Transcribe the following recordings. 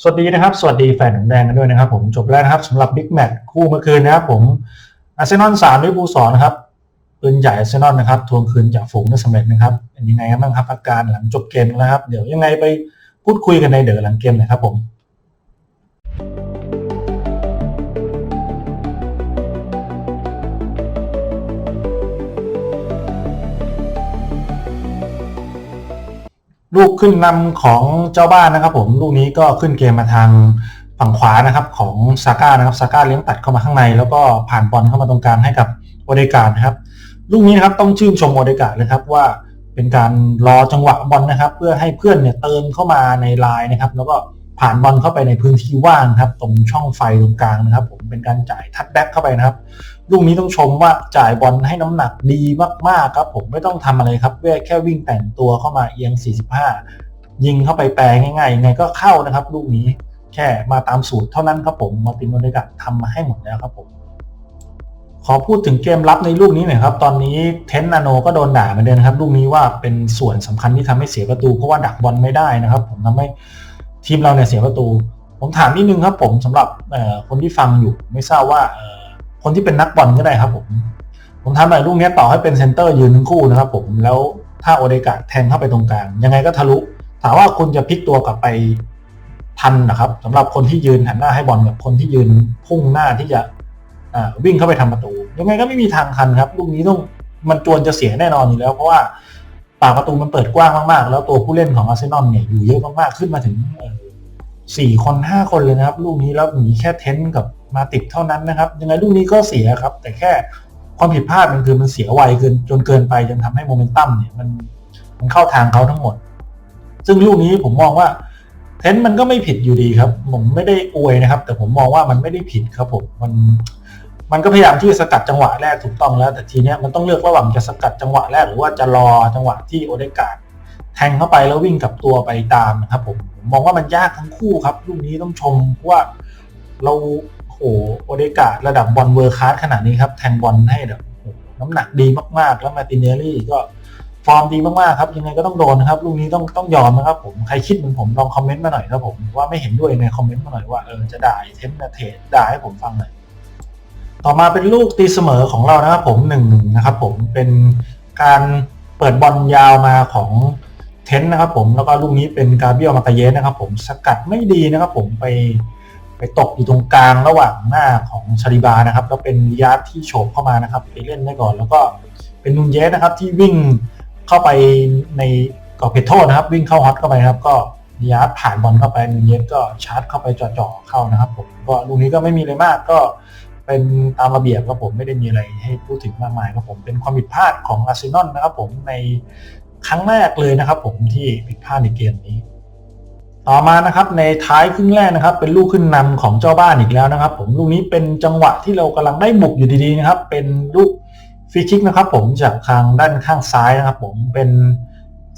สวัสดีนะครับ สวัสดีแฟนหนังแดงกันด้วยนะครับผมจบแล้วนะครับสำหรับบิ๊กแมตช์คู่เมื่อคืนนะครับผมอาร์เซนอลสามลิเวอร์พูลสองนะครับปืนใหญ่อาร์เซนอลนะครับทวงคืนจากฝูงได้สำเร็จนะครับเป็นยังไงบ้างครับอาการหลังจบเกมแล้วครับ เดี๋ยวยังไงไปพูดคุยกันในเดอหลังเกมนะครับผม ลูกขึ้นนำของเจ้าบ้านนะครับ ผมลูกนี้ก็ขึ้นเกมมาทางฝั่งขวานะครับของซาก้านะครับซาก้าเลี้ยงตัดเข้ามาข้างใน แล้วก็ผ่านบอลเข้ามาตรงกลางให้กับโอเดการ์ดนะครับลูกนี้นะครับต้องชื่นชมโอเดการ์ดเลยครับว่าเป็นการรอจังหวะบอลนะครับ เพื่อให้เพื่อนเนี่ยเติมเข้ามาในลายนะครับ แล้วก็ผ่านบอลเข้าไปในพื้นที่ว่างครับ ตรงช่องไฟตรงกลางนะครับ ผมเป็นการจ่ายทัดแบ็กเข้าไปนะครับ ลูกนี้ต้องชมว่าจ่ายบอลให้น้ำหนักดีมากๆครับ ผมไม่ต้องทำอะไรครับแค่วิ่งแต่งตัวเข้ามาเอียง 45 ยิงเข้าไปแปลง่ายๆยังไงก็เข้านะครับ ลูกนี้แค่มาตามสูตรเท่านั้นครับผมมาตินโอเดกาทำมาให้หมดแล้วครับผมขอพูดถึงเกมรับในลูกนี้หน่อยครับ ตอนนี้เทนนาโนก็โดนด่าเหมือนเดิมครับลูกนี้ว่าเป็นส่วนสำคัญที่ทำให้เสียประตูเพราะว่าดักบอลไม่ได้นะครับ ผมทำให้ทีมเราเนี่ยเสียประตู ผมถามนิดนึงครับผมสำหรับคนที่ฟังอยู่ไม่ทราบว่า คนที่เป็นนักบอลก็ได้ครับผม ผมทำแบบลูกนี้ต่อให้เป็นเซนเตอร์ยืนทั้งคู่นะครับผมแล้วถ้าโอเดกาแทงเข้าไปตรงกลาง ยังไงก็ทะลุถามว่าคุณจะพลิกตัวกลับไปทันนะครับสำหรับคนที่ยืนหันหน้าให้บอลกับคนที่ยืนพุ่งหน้าที่จะวิ่งเข้าไปทำประตู ยังไงก็ไม่มีทางทันครับลูกนี้ต้องมันจวนจะเสียแน่นอนอยู่แล้ว เพราะว่าปากประตูมันเปิดกว้างมากๆ แล้วตัวผู้เล่นของอาร์เซนอลเนี่ยอยู่เยอะมากๆขึ้นมาถึงสี่คนห้าคนเลยนะครับ ลูกนี้แล้วมีแค่เทนกับ มาติดเท่านั้นนะครับ ยังไงลูกนี้ก็เสียครับ แต่แค่ความผิดพลาดมันคือมันเสียไวเกินจนเกินไปจนทำให้โมเมนตัมเนี่ยมันมันเข้าทางเขาทั้งหมด ซึ่งลูกนี้ผมมองว่าเทนต์มันก็ไม่ผิดอยู่ดีครับ ผมไม่ได้อวยนะครับ แต่ผมมองว่ามันไม่ได้ผิดครับผมมันมันก็พยายามที่จะสกัดจังหวะแรกถูกต้องแล้ว แต่ทีเนี้ยมันต้องเลือกระหว่างจะสกัดจังหวะแรกหรือว่าจะรอจังหวะที่โอเดกาดแทงเข้าไปแล้ววิ่งกับตัวไปตามนะครับผมผมมองว่ามันยากทั้งคู่ครับลูกนี้ต้องชมว่าเรา โหโอเดกาดระดับบอลเวอร์คลาสขนาดนี้ครับ แทงบอลให้แบบน้ำหนักดีมากๆ แล้วมาติเนลลี่ก็ฟอร์มดีมากๆครับ ยังไงก็ต้องโดนนะครับลูกนี้ต้องต้องยอมนะครับผมใครคิดเหมือนผมลองคอมเมนต์มาหน่อยครับผมว่าไม่เห็นด้วยในคอมเมนต์มาหน่อยว่าเออจะด่าเทมนาเทสด่าให้ผมฟังหน่อยต่อมาเป็นลูกตีเสมอของเรานะครับผมหนึ่งหนึ่งนะครับผมเป็นการเปิดบอลยาวมาของเทนนะครับผมแล้วก็ลูกนี้เป็นกาเบียลมาตาเยสนะครับผมสกัดไม่ดีนะครับผมไป ไปตกอยู่ตรงกลางระหว่างหน้าของชาริบานะครับ แล้วเป็นยาร์ที่โฉบเข้ามานะครับไปเล่นได้ก่อน แล้วก็เป็นนุนเยสนะครับที่วิ่งเข้าไปในกรอบเขตโทษนะครับ วิ่งเข้าฮอตเข้าไปครับ ก็ยาร์ผ่านบอลเข้าไปนุนเยสก็ชาร์จเข้าไปจ่อๆเข้านะครับผมก็ลูกนี้ก็ไม่มีอะไรมากก็เป็นตามระเบียบครับผมไม่ได้มีอะไรให้พูดถึงมากมายครับผมเป็นความผิดพลาดของอาร์เซนอลนะครับผมในครั้งแรกเลยนะครับผมที่ผิดพลาดในเกมนี้ ต่อมานะครับในท้ายครึ่งแรกนะครับ เป็นลูกขึ้นนำของเจ้าบ้านอีกแล้วนะครับ ผมลูกนี้เป็นจังหวะที่เรากำลังได้บุกอยู่ดีๆนะครับ เป็นลูกฟรีคิกนะครับ ผมจากทางด้านข้างซ้ายนะครับ ผมเป็น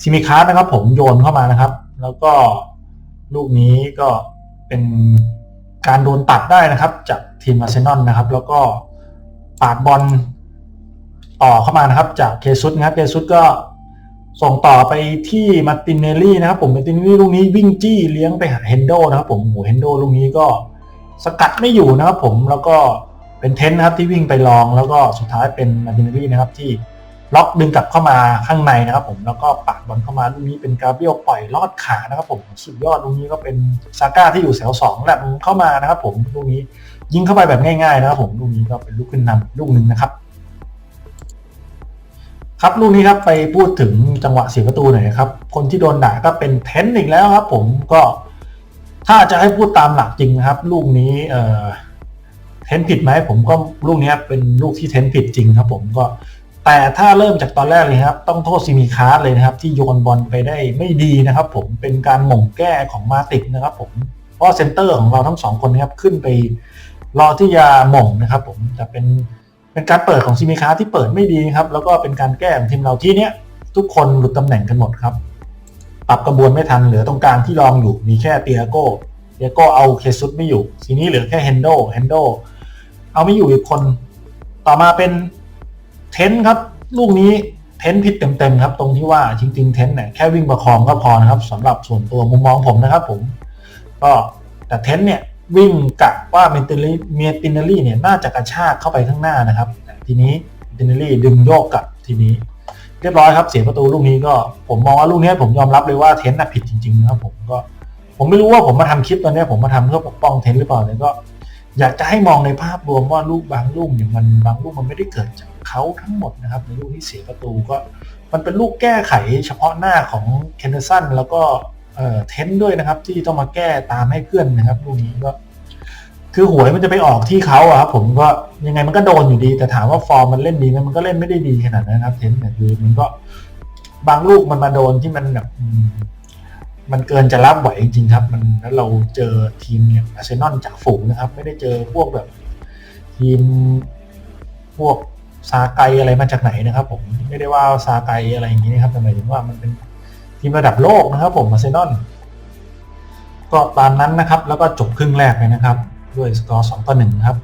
ซิมิคาร์นะครับ ผมโยนเข้ามานะครับ แล้วก็ลูกนี้ก็เป็นการโดนตัดได้นะครับ จากทีมอาร์เซนอลนะครับ แล้วก็ปาดบอลต่อเข้ามานะครับ จากเคซุสนะครับเคซุสก็ ส่งต่อไปที่มาตินเนลลี่นะครับผมมาตินเนลลี่ลูกนี้วิ่งจี้เลี้ยงไปหาเฮนโดนะครับผมโหเฮนโดลูกนี้ก็สกัดไม่อยู่นะครับผมแล้วก็เป็นเทนนะครับที่วิ่งไปลองแล้วก็สุดท้ายเป็นมาตินเนลลี่นะครับที่ล็อกดึงกลับเข้ามาข้างในนะครับผมแล้วก็ปาดบอลเข้ามาลูกนี้เป็นกาเบียลปล่อยลอดขานะครับผมสุดยอดลูกนี้ก็เป็นซาก้าที่อยู่แถวสองแหละเข้ามานะครับผมลูกนี้ยิงเข้าไปแบบง่ายๆนะครับผมลูกนี้ก็เป็นลูกขึ้นนำลูกหนึ่งนะครับ ครับลูกนี้ครับไปพูดถึงจังหวะเสียประตูหน่อยครับ คนที่โดนด่าก็เป็นเทนอีกแล้วครับ ผมก็ถ้าจะให้พูดตามหลักจริงนะครับ ลูกนี้เอ่อเทนผิดไหมผมก็ลูกนี้เป็นลูกที่เทนผิดจริงครับ ผมก็ แต่ถ้าเริ่มจากตอนแรกเลยครับ ต้องโทษซิมิคาร์เลยนะครับ ที่โยนบอลไปได้ไม่ดีนะครับ ผมเป็นการหม่งแก้ของมาติกนะครับ ผมเพราะเซนเตอร์ของเราทั้งสองคนนะครับขึ้นไปรอที่จะหม่งนะครับ ผมจะเป็น เป็นการเปิดของซิมิคาที่เปิดไม่ดีครับ แล้วก็เป็นการแก้ของทีมเราที่เนี้ยทุกคนหลุดตำแหน่งกันหมดครับ ปรับกระบวนไม่ทันเหลือตรงกลางที่รองอยู่มีแค่เตียโก้เตียโก้เอาเคซุสไม่อยู่ ทีนี้เหลือแค่เฮนโดเฮนโดเอาไม่อยู่อีกคน ต่อมาเป็นเทนครับ ลูกนี้เทนผิดเต็มๆครับ ตรงที่ว่าจริงๆเทนเนี่ยแค่วิ่งประคองก็พอนะครับสำหรับส่วนตัวมุมมองผมนะครับ ผม ก็แต่เทนเนี่ย วิ่งกะว่าเมนเตลี่เมตินาลี่เนี่ยน่าจะกระชากเข้าไปข้างหน้านะครับ ทีนี้เมตินาลี่ดึงโยกกลับทีนี้ เรียบร้อยครับเสียประตูลูกนี้ก็ผมมองว่าลูกนี้ผมยอมรับเลยว่าเทนน่ะผิดจริงๆนะครับผมก็ผมไม่รู้ว่าผมมาทำคลิปตอนนี้ผมมาทำเพื่อปกป้องเทนหรือเปล่าแต่ก็อยากจะให้มองในภาพรวมว่าลูกบางลูกเนี่ยมันบางลูกมันไม่ได้เกิดจากเขาทั้งหมดนะครับในลูกที่เสียประตูก็ มันเป็นลูกแก้ไขเฉพาะหน้าของเคนเนสันแล้วก็ เออเทนด้วยนะครับ ที่ต้องมาแก้ตามให้เพื่อนนะครับลูกนี้ก็คือหวยมันจะไปออกที่เขาอะครับผมก็ยังไงมันก็โดนอยู่ดี แต่ถามว่าฟอร์มมันเล่นดีไหมมันก็เล่นไม่ได้ดีขนาดนั้นครับ เทนเนี่ยคือมันก็บางลูกมันมาโดนที่มันแบบมมันเกินจะรับไหวจริงๆครับ มันแล้วเราเจอทีมอย่างอาร์เซนอลจากฝูงนะครับ ไม่ได้เจอพวกแบบ ทีมพวกซาไกอะไรมาจากไหนนะครับ ผมไม่ได้ว่าซาไกอะไรอย่างนี้นะครับแต่หมายถึงว่ามันเป็น ทีมระดับโลกนะครับผมอาร์เซนอลก็ตามนั้นนะครับ แล้วก็จบครึ่งแรกเลยนะครับ ด้วยสกอร์2ต่อ1ครับ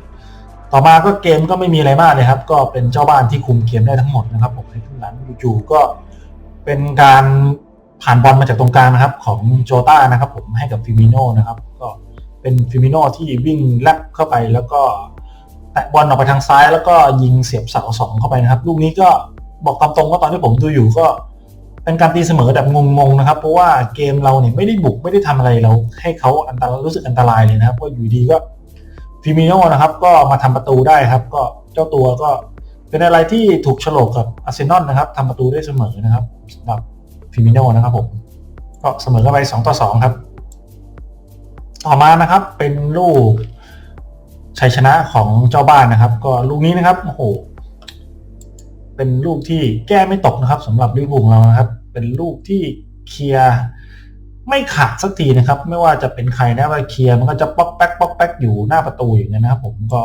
ต่อมาก็เกมก็ไม่มีอะไรมากเลยครับ ก็เป็นเจ้าบ้านที่คุมเกมได้ทั้งหมดนะครับผมในครึ่งหลังจู่ๆก็เป็นการผ่านบอลมาจากตรงกลางนะครับ ของโจต้านะครับ ผมให้กับฟิมิโนนะครับ ก็เป็นฟิมิโนที่วิ่งแลบเข้าไปแล้วก็แตะบอลออกไปทางซ้าย แล้วก็ยิงเสียบเสาสองเข้าไปนะครับ ลูกนี้ก็บอกตามตรงว่าตอนที่ผมดูอยู่ก็ เป็นการตีเสมอแบบงงๆนะครับ เพราะว่าเกมเราเนี่ยไม่ได้บุกไม่ได้ทำอะไรเรา ให้เขาอันตรายรู้สึกอันตรายเลยนะครับเพราะอยู่ดีก็ฟิมิโนนะครับ ก็มาทำประตูได้ครับ ก็เจ้าตัวก็เป็นอะไรที่ถูกฉลกกับอาร์เซนอลนะครับทำประตูได้เสมอนะครับสำหรับฟิมิโนนะครับผมก็เสมอกันไป2ต่อ2ครับ ต่อมานะครับเป็นลูกชัยชนะของเจ้าบ้านนะครับ ก็ลูกนี้นะครับโอ้โหเป็นลูกที่แก้ไม่ตกนะครับสำหรับลิเวอร์พูลเรานะครับ เป็นลูกที่เคลียร์ไม่ขาดสักทีนะครับ ไม่ว่าจะเป็นใครนะว่าเคลียร์มันก็จะป๊อกแป๊กป๊อกแป๊กอยู่หน้าประตูอย่างนี้ยนะครับผมก็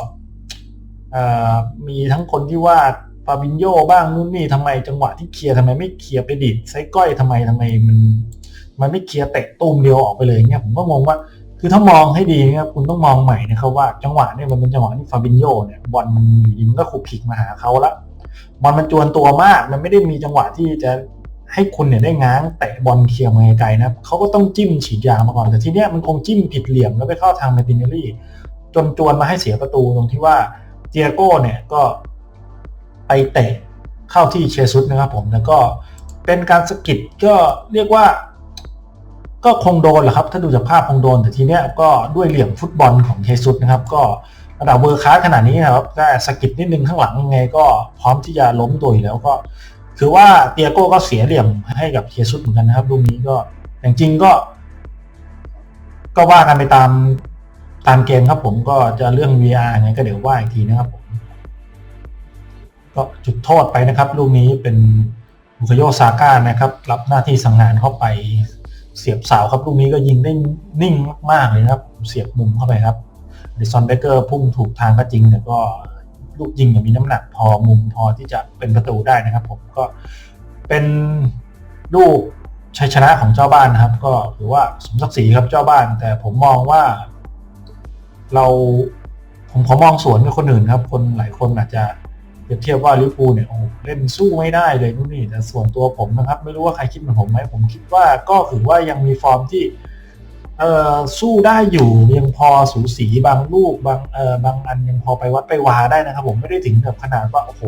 มีทั้งคนที่ว่าฟาบินโยบ้างนู่นนี่ทำไมจังหวะที่เคลียร์ทำไมไม่เคลียร์ไปดิดไซก้อยทำไมทำไมมัน มันไม่เคลียร์เตะตูมเดียวออกไปเลยเนี่ยผมก็งงว่าคือถ้ามองให้ดีนะครับคุณต้องมองใหม่นะครับว่าจังหวะเนี่ยมันเป็นจังหวะที่ฟาบินโยเนี่ยบอลมันอยู่ดีมันก็ขุกขิกมาหาเขาละบอลมันจวนตัวมาก มันไม่ได้มีจังหวะที่จะ ให้คุณเนี่ยได้ง้างเตะบอลเคลียร์มาไกลๆนะเขาก็ต้องจิ้มฉีดยามาก่อน แต่ทีเนี้ยมันคงจิ้มผิดเหลี่ยมแล้วไปเข้าทางเมตินเนลลี่ จนจวนมาให้เสียประตูตรงที่ว่าเจียโก้เนี่ยก็ไปเตะเข้าที่เชซุสนะครับผมแล้วก็เป็นการสกิดก็เรียกว่า ก็คงโดนแหละครับ ถ้าดูจากภาพคงโดน แต่ทีเนี้ยก็ด้วยเหลี่ยมฟุตบอลของเทซุสนะครับ ก็ระดับเวอร์คลาขนาดนี้นะครับก็สกิดนิดนึงข้างหลังยังไงก็พร้อมที่จะล้มตัวอยู่แล้วก็ ถือว่าเตียโก้ก็เสียเหลี่ยมให้กับเทซุสเหมือนกันนะครับลูกนี้ก็อย่างจริงก็ ก็ว่ากันไปตามตามเกมครับผมก็จะเรื่อง VR ไงก็เดี๋ยวว่าอีกทีนะครับผมก็จุดโทษไปนะครับ ลูกนี้เป็นบุคโยซาก้านะครับ รับหน้าที่สังหารเข้าไปเสียบเสาครับลูกนี้ก็ยิงได้นิ่งมากๆเลยครับ เสียบมุมเข้าไปครับดิซอนเบเกอร์พุ่งถูกทางก็จริงแต่ก็ ลูกยิงเนี่ยมีน้ำหนักพอมุมพอที่จะเป็นประตูได้นะครับ ผมก็เป็นลูกชัยชนะของเจ้าบ้านนะครับ ก็ถือว่าสมศักดิ์ศรีครับเจ้าบ้าน แต่ผมมองว่า เราผมขอมองสวนกับคนอื่นครับ คนหลายคนอาจจะเปรียบเทียบว่าลิเวอร์พูลเนี่ยโอ้เล่นสู้ไม่ได้เลยนู่นนี่แต่ส่วนตัวผมนะครับ ไม่รู้ว่าใครคิดเหมือนผมไหมผมคิดว่าก็ถือว่ายังมีฟอร์มที่ เออสู้ได้อยู่ยังพอสูสีบางลูกบางเออบางอันยังพอไปวัดไปวาได้นะครับ ผมไม่ได้ถึงกับขนาดว่าโอ้โห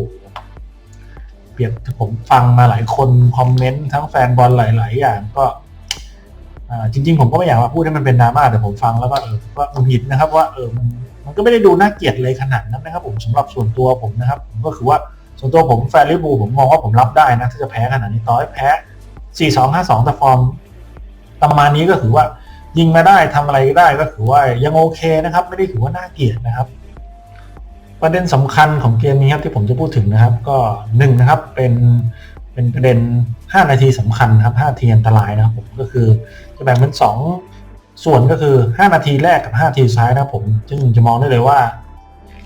เปรียบผมฟังมาหลายคนคอมเมนต์ทั้งแฟนบอลหลาย ๆ อย่างก็อ่จริง ๆ ผมก็ไม่อยากมาพูดให้มันเป็นดราม่าแต่ผมฟังแล้วก็เออก็หงุดหงิดนะครับ ว่าเออมันมันก็ไม่ได้ดูน่าเกลียดเลยขนาดนั้นนะครับ ผมสำหรับส่วนตัวผมนะครับ ผมก็คือว่าส่วนตัวผมแฟนลิเวอร์พูลผมมองว่าผมรับได้นะถ้าจะแพ้ขนาดนี้ต่อให้แพ้สี่สองห้าสองแต่ฟอร์มประมาณนี้ก็ถือว่า ยิงมาได้ทำอะไรได้ก็ถือว่ายังโอเคนะครับ ไม่ได้ถือว่าน่าเกลียดนะครับ ประเด็นสำคัญของเกมนี้ครับที่ผมจะพูดถึงนะครับ ก็หนึ่งนะครับเป็นเป็นประเด็น 5 นาทีสำคัญครับ5นาทีอันตรายนะครับผมก็คือจะแบ่งเป็น 2 ส่วนก็คือ 5 นาทีแรกกับ 5 นาทีสุดท้ายนะครับผมซึ่งจะมองได้เลยว่า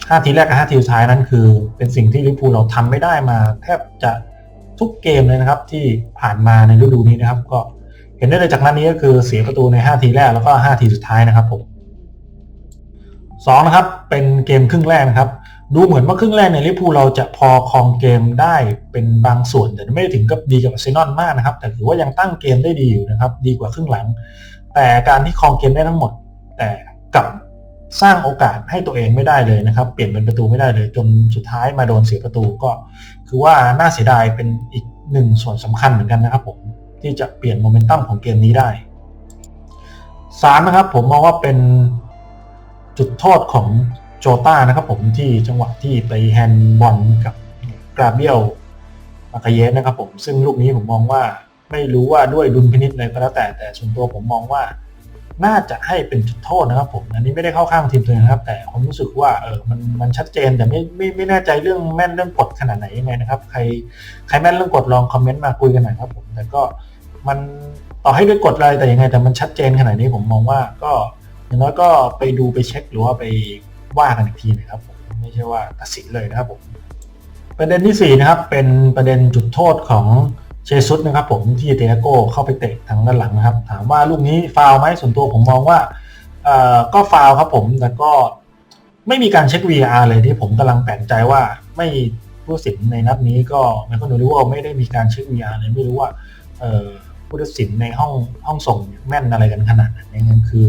5 นาทีแรกกับ 5 นาทีสุดท้ายนั้นคือ เป็นสิ่งที่ลิเวอร์พูลเราทำไม่ได้มา แทบจะทุกเกมเลยนะครับ ที่ผ่านมาในฤดูนี้นะครับ ก็ เห็นได้เลยจากนั้นนี้ก็คือเสียประตูใน 5 ทีแรกแล้วก็ 5 ทีสุดท้ายนะครับผมสองนะครับเป็นเกมครึ่งแรกนะครับ ดูเหมือนว่าครึ่งแรกในลิเวอร์พูลเราจะพอครองเกมได้เป็นบางส่วน แต่ไม่ได้ถึงกับดีกับอาร์เซนอลมากนะครับ แต่ถือว่ายังตั้งเกมได้ดีอยู่นะครับ ดีกว่าครึ่งหลัง แต่การที่ครองเกมได้ทั้งหมด แต่กับสร้างโอกาสให้ตัวเองไม่ได้เลยนะครับ เปลี่ยนเป็นประตูไม่ได้เลย จนสุดท้ายมาโดนเสียประตูก็ คือว่าน่าเสียดายเป็นอีกหนึ่งส่วนสำคัญเหมือนกันนะครับผม ที่จะเปลี่ยนโมเมนตัมของเกมนี้ได้สามนะครับผมมองว่าเป็นจุดโทษของโจต้านะครับผมที่จังหวะที่ไปแฮนด์บอลกับกราเบียลมาคาเยสนะครับผมซึ่งลูกนี้ผมมองว่าไม่รู้ว่าด้วยดุลพินิษอะไรก็แล้วแต่แต่ส่วนตัวผมมองว่าน่าจะให้เป็นจุดโทษนะครับผมอันนี้ไม่ได้เข้าข้างทีมตัวเองนะครับ แต่ผมรู้สึกว่าเออมันมันชัดเจนแต่ไม่ไม่ไม่แน่ใจเรื่องแม่นเรื่องกฎขนาดไหนยังไงนะครับ ใครใครแม่นเรื่องกฎลองคอมเมนต์มาคุยกันหน่อยครับผมแต่ก็ มันต่อให้ด้วยกฎอะไรแต่ยังไงแต่มันชัดเจนขนาดนี้ผมมองว่าก็อย่างน้อยก็ไปดูไปเช็คหรือว่าไปว่ากันอีกทีนะครับผมไม่ใช่ว่าตัดสินเลยนะครับผมประเด็นที่สี่นะครับเป็นประเด็นจุดโทษของเชซุสนะครับผมที่เตโก้เข้าไปเตะทางด้านหลังนะครับถามว่าลูกนี้ฟาวไหมส่วนตัวผมมองว่าก็ฟาวครับผมแต่ก็ไม่มีการเช็ค VR เลยที่ผมกำลังแปลกใจว่าไม่ผู้สินในนัดนี้ก็ไมเคิลโอลิเวอร์ไม่ได้มีการเช็ค VR เลยไม่รู้ว่าเผู้ตัดสินในห้องห้องส่งแม่นอะไรกันขนาดนั้นนั่นคือ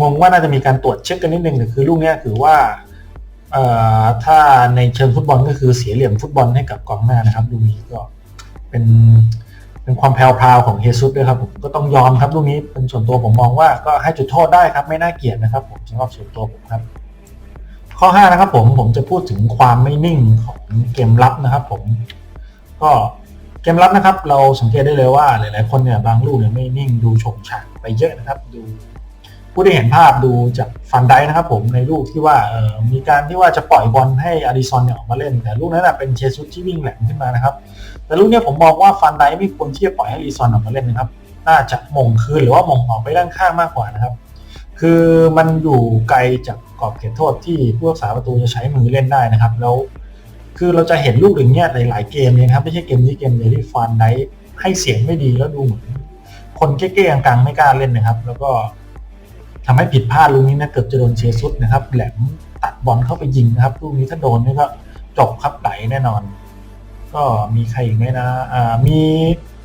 งงว่าน่าจะมีการตรวจเช็คกันนิดนึงแต่คือลูกนี้ถือว่าเอ่อถ้าในเชิงฟุตบอลก็คือเสียเหลี่ยมฟุตบอลให้กับกองหน้านะครับลูกนี้ก็เป็นเป็นความแพรวๆของเฮซุสด้วยครับผมก็ต้องยอมครับลูกนี้เป็นส่วนตัวผมมองว่าก็ให้จุดโทษได้ครับไม่น่าเกลียดนะครับ ผมสำหรับส่วนตัวผมครับ ข้อ5นะครับผมผมจะพูดถึงความไม่นิ่งของเกมรับนะครับ ผมก็ เกมรับนะครับ เราสังเกตได้เลยว่าหลายๆคนเนี่ยบางลูกเนี่ยไม่นิ่งดูโฉงฉางไปเยอะนะครับ ดูผู้ที่เห็นภาพดูจากฟันได้นะครับผมในลูกที่ว่าออมีการที่ว่าจะปล่อยบอลให้อาริซอนเนี่ยออกมาเล่น แต่ลูกนั้นเป็นเชซุสที่วิ่งแหลมขึ้นมานะครับ แต่ลูกนี้ผมมองว่าฟันไดไม่ควรที่จะปล่อยให้อาริซอนออกมาเล่นนะครับ น่าจะมงคืนหรือว่ามงออกไปด้านข้างมากกว่านะครับ คือมันอยู่ไกลจากกรอบเขตโทษที่ผู้รักษาประตูจะใช้มือเล่นได้นะครับ แล้ว คือเราจะเห็นลูกอย่างเงี้ยหลายๆเกมเลยครับไม่ใช่เกมนี้เกมเดียวที่ฟันไดให้เสียงไม่ดีแล้วดูเหมือนคนเก้ๆกลางๆไม่กล้าเล่นนะครับ แล้วก็ทำให้ผิดพลาดลูกนี้นะเกือบจะโดนเชซุสนะครับ แหลมตัดบอลเข้าไปยิงนะครับลูกนี้ถ้าโดนนี่ก็จบครับไหลแน่นอน ก็มีใครอีกไหมนะอ่ามี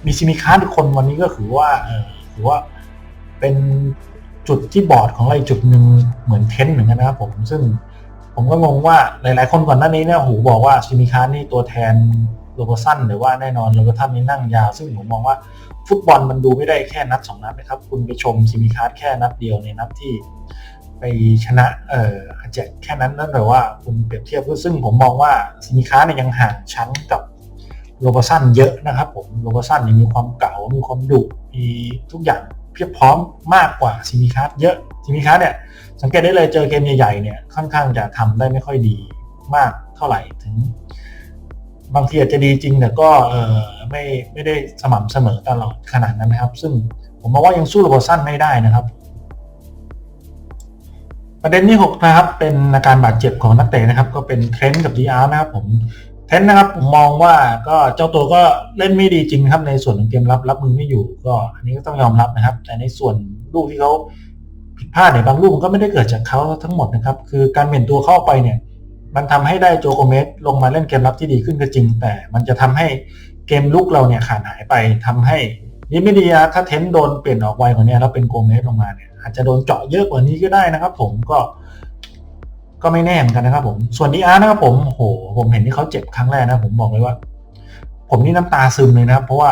มีซิมิคาร์ทุกคนวันนี้ก็ถือว่าเออถือว่าเป็นจุดที่บอร์ดของอะไรจุดหนึ่งเหมือนเทนเหมือนกันนะครับผมซึ่ง ผมก็งงว่าหลาย ๆ คนก่อนหน้านี้เนี่ยหูบอกว่าซิมิคาร์นี่ตัวแทนโลโบสันหรือว่าแน่นอนโลโบทันนี่นั่งยาว ซึ่งผมมองว่าฟุตบอลมันดูไม่ได้แค่นัดสองนัดนะครับ คุณไปชมซิมิคาร์แค่นัดเดียวในนัดที่ ไปชนะเอ่ออาจจะแค่นั้นนั่นแปลว่าคุณเปรียบเทียบซึ่งผมมองว่าซิมิคาร์เนี่ยยังห่างชั้นกับโรบสันเยอะนะครับ ผมโรบสันเนี่ยมีความเก่ามีความดุมีทุกอย่าง เพียบพร้อมมากกว่าซิมิคาร์เยอะซิมิคาร์เนี่ยสังเกตได้เลยเจอเกมใหญ่ๆเนี่ยค่อนข้างจะทำได้ไม่ค่อยดีมากเท่าไหร่ถึง บางทีอาจจะดีจริงแต่ก็เออไม่ไม่ได้สม่ำเสมอตลอดขนาดนั้นนะครับ ซึ่งผมมองว่ายังสู้โรบสันไม่ได้นะครับ ประเด็นที่6นะครับเป็นอาการบาดเจ็บของนักเตะนะครับ ก็เป็นเทรนด์กับดีอาร์นะครับผม เทนด์นะครับผมมองว่าก็เจ้าตัวก็เล่นไม่ดีจริงครับในส่วนของเกมรับรับมือไม่อยู่ ก็อันนี้ก็ต้องยอมรับนะครับ แต่ในส่วนลูกที่เขาผิดพลาดเนี่ยบางลูกมันก็ไม่ได้เกิดจากเขาทั้งหมดนะครับ คือการเปลี่ยนตัวเข้าไปเนี่ยมันทำให้ได้โจโกเมสลงมาเล่นเกมรับที่ดีขึ้นก็จริง แต่มันจะทำให้เกมลุกเราเนี่ยขาดหายไปทำให้นี่ไม่ดีนะถ้าเทนโดนเปลี่ยนออกไวกว่านี้แล้วเป็นโกเมสลงมาเนี่ยอาจจะโดนเจาะเยอะกว่านี้ก็ได้นะครับ ผมก็ ก็ไม่แน่เหมือนกันนะครับ ผม ส่วนดีอาร์นะครับผมโห ผมเห็นที่เขาเจ็บครั้งแรกนะผมบอกเลยว่า ผมนี่น้ำตาซึมเลยนะครับ เพราะว่า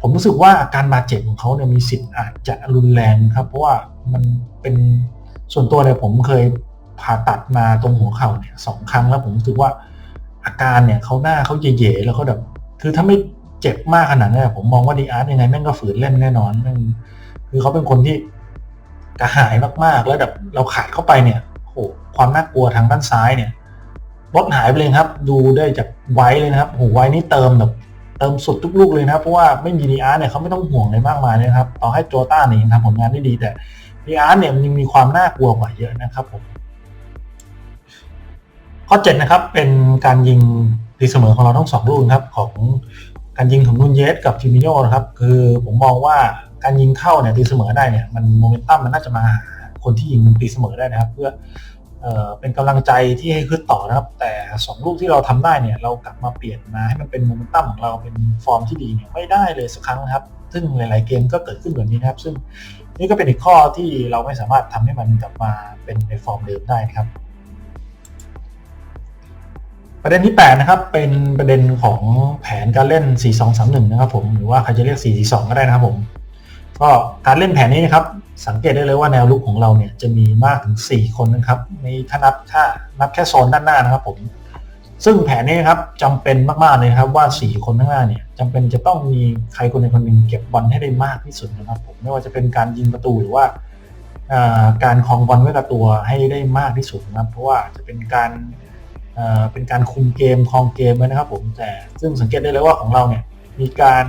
ผมรู้สึกว่าอาการบาดเจ็บของเขาเนี่ยมีสิทธิ์อาจจะรุนแรงครับ เพราะว่ามันเป็นส่วนตัวเลยผมเคยผ่าตัดมาตรงหัวเข่าเนี่ยสองครั้งแล้วผมรู้สึกว่าอาการเนี่ยเขาหน้าเขาเย่ๆแล้วเขาแบบคือถ้าไม่เจ็บมากขนาดนั้นผมมองว่าดีอาร์ตยังไงแม่งก็ฝืนเล่นแน่นอนคือเขาเป็นคนที่กระหายมากๆ แล้วแบบเราขาดเข้าไปเนี่ย โหความน่ากลัวทางด้านซ้ายเนี่ยลดหายไปเลยครับ ดูได้จากไว้เลยนะครับโหไว้นี่เติมแบบเติมสุดทุกลูกเลยนะเพราะว่าไม่มีดีอาร์เนี่ยเขาไม่ต้องห่วงอะไรมากมายนะครับ ต่อให้โจต้าเนี่ยยังทำผลงานได้ดีแต่ดีอาร์เนี่ยมันยังมีความน่ากลัวกว่าเยอะนะครับผมข้อ7นะครับเป็นการยิงตีเสมอของเราทั้งสองลูกครับของการยิงของนุนเยสกับฟิมิโยนะครับ คือผมมองว่าการยิงเข้าเนี่ยตีเสมอได้เนี่ยมันโมเมนตัมมันน่าจะมาหา คนที่ยิงตีเสมอได้นะครับ เพื่อเออเป็นกำลังใจที่ให้ขึ้นต่อนะครับ แต่สองลูกที่เราทำได้เนี่ย เรากลับมาเปลี่ยนมาให้มันเป็นโมเมนตัมของเราเป็นฟอร์มที่ดีเนี่ยไม่ได้เลยสักครั้งนะครับ ซึ่งหลาย ๆ เกมก็เกิดขึ้นแบบนี้นะครับ ซึ่งนี่ก็เป็นอีกข้อที่เราไม่สามารถทำให้มันกลับมาเป็นในฟอร์มเดิมได้นะครับ ประเด็นที่ 8 นะครับ เป็นประเด็นของแผนการเล่น 4-2-3-1 นะครับผมหรือว่าใครจะเรียก 4-4-2 ก็ได้นะครับผมก็การเล่นแผนนี้นะครับ สังเกตได้เลยว่าแนวลุกของเราเนี่ยจะมีมากถึง 4 คนนะครับในถ้านับถ้านับแค่โซนด้านหน้านะครับผมซึ่งแผนนี้ครับจำเป็นมากๆเลยครับว่า 4 คนข้างหน้าเนี่ยจำเป็นจะต้องมีใครคนใดคนหนึ่งเก็บบอลให้ได้มากที่สุดนะครับผมไม่ว่าจะเป็นการยิงประตูหรือว่าการครองบอลไว้กับตัวให้ได้มากที่สุดนะครับเพราะว่าจะเป็นการเป็นการคุมเกมครองเกมไว้นะครับผมแต่ซึ่งสังเกตได้เลยว่าของเราเนี่ยมีการ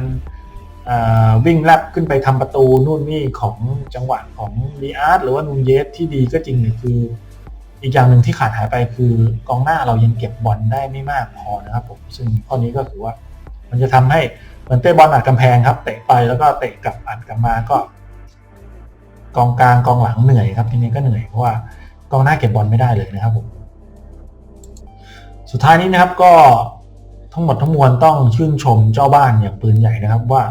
วิ่งแลบขึ้นไปทำประตูนู่นนี่ของจังหวะของดีอาร์ตหรือว่านูนเยสที่ดีก็จริงเนี่ยคือ อีกอย่างหนึ่งที่ขาดหายไปคือกองหน้าเรายังเก็บบอลได้ไม่มากพอนะครับผมซึ่งข้อนี้ก็คือว่า มันจะทำให้เหมือนเตะบอลอัดกำแพงครับ เตะไปแล้วก็เตะกลับอัดกลับมาก็ กองกลางกองหลังเหนื่อยครับทีนี้ก็เหนื่อยเพราะว่ากองหน้าเก็บบอลไม่ได้เลยนะครับผมสุดท้ายนี้นะครับก็ทั้งหมดทั้งมวลต้องชื่นชมเจ้าบ้านอย่างปืนใหญ่นะครับว่า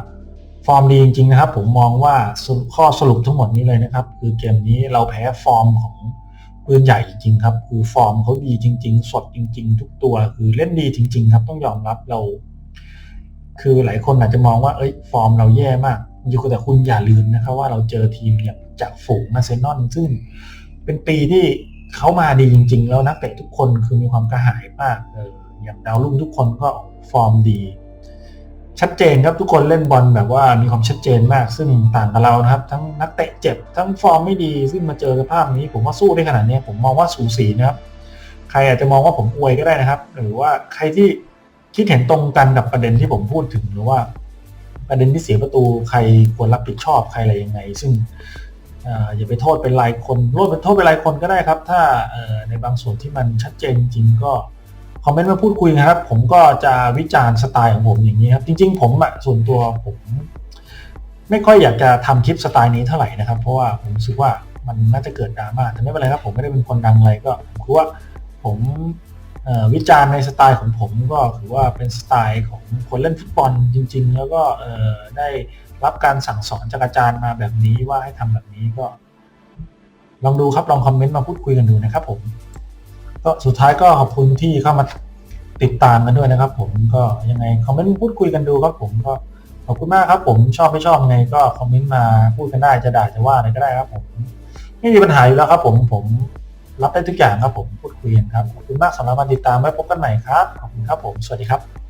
ฟอร์มดีจริงๆนะครับ ผมมองว่าข้อสรุปทั้งหมดนี้เลยนะครับ คือเกมนี้เราแพ้ฟอร์มของปืนใหญ่จริงๆครับ คือฟอร์มเขาดีจริง ๆ สดจริง ๆ ทุกตัว คือเล่นดีจริง ๆ ครับ ต้องยอมรับเรา คือหลายคนอาจจะมองว่าเอ้ยฟอร์มเราแย่มากอยู่แต่คุณอย่าลืมนะครับว่าเราเจอทีมอย่างจากฝูงอาเซนอลซึ่งเป็นปีที่เขามาดีจริง ๆ แล้วนักเตะทุกคนคือมีความกระหายมากเอออย่างดาวรุ่งทุกคนก็ฟอร์มดี ชัดเจนครับทุกคนเล่นบอลแบบว่ามีความชัดเจนมาก ซึ่งต่างกับเรานะครับ ทั้งนักเตะเจ็บ ทั้งฟอร์มไม่ดีซึ่งมาเจอสภาพนี้ ผมว่าสู้ได้ขนาดนี้ผมมองว่าสูสีนะครับ ใครอาจจะมองว่าผมอวยก็ได้นะครับ หรือว่าใครที่คิดเห็นตรงกันกับประเด็นที่ผมพูดถึงหรือว่า ประเด็นที่เสียประตูใครควรรับผิดชอบใครอะไรยังไง ซึ่งอย่าไปโทษเป็นรายคนโทษเป็นโทษเป็นรายคนก็ได้ครับ ถ้าในบางส่วนที่มันชัดเจนจริงก็ อมเมนต์มาพูดคุยนะครับ ผมก็จะวิจารณ์สไตล์ของผมอย่างนี้ครับ จริง ๆ ผมอะส่วนตัวผม ไม่ค่อยอยากจะทำคลิปสไตล์นี้เท่าไหร่นะครับ เพราะว่าผมรู้สึกว่ามันน่าจะเกิดดราม่าแต่ไม่เป็นไรครับผมไม่ได้เป็นคนดังอะไรก็คือว่าผมวิจารณ์ในสไตล์ของผมก็ถือว่าเป็นสไตล์ของคนเล่นฟุตบอลจริง ๆ แล้วก็ได้รับการสั่งสอนจากอาจารย์มาแบบนี้ว่าให้ทำแบบนี้ก็ ลองดูครับลองคอมเมนต์มาพูดคุยกันดูนะครับผม ก็สุดท้ายก็ขอบคุณที่เข้ามาติดตามกันด้วยนะครับ ผมก็ยังไงคอมเมนต์พูดคุยกันดูครับ ผมก็ขอบคุณมากครับ ผมชอบไม่ชอบไงก็คอมเมนต์มาพูดกันได้จะด่าจะว่าอะไรก็ได้ครับผมไม่มีปัญหาอยู่แล้วครับ ผมผมรับได้ทุกอย่างครับ ผมพูดคุยกันครับขอบคุณมากสำหรับการติดตามไว้พบกันใหม่ครับขอบคุณครับผมสวัสดีครับ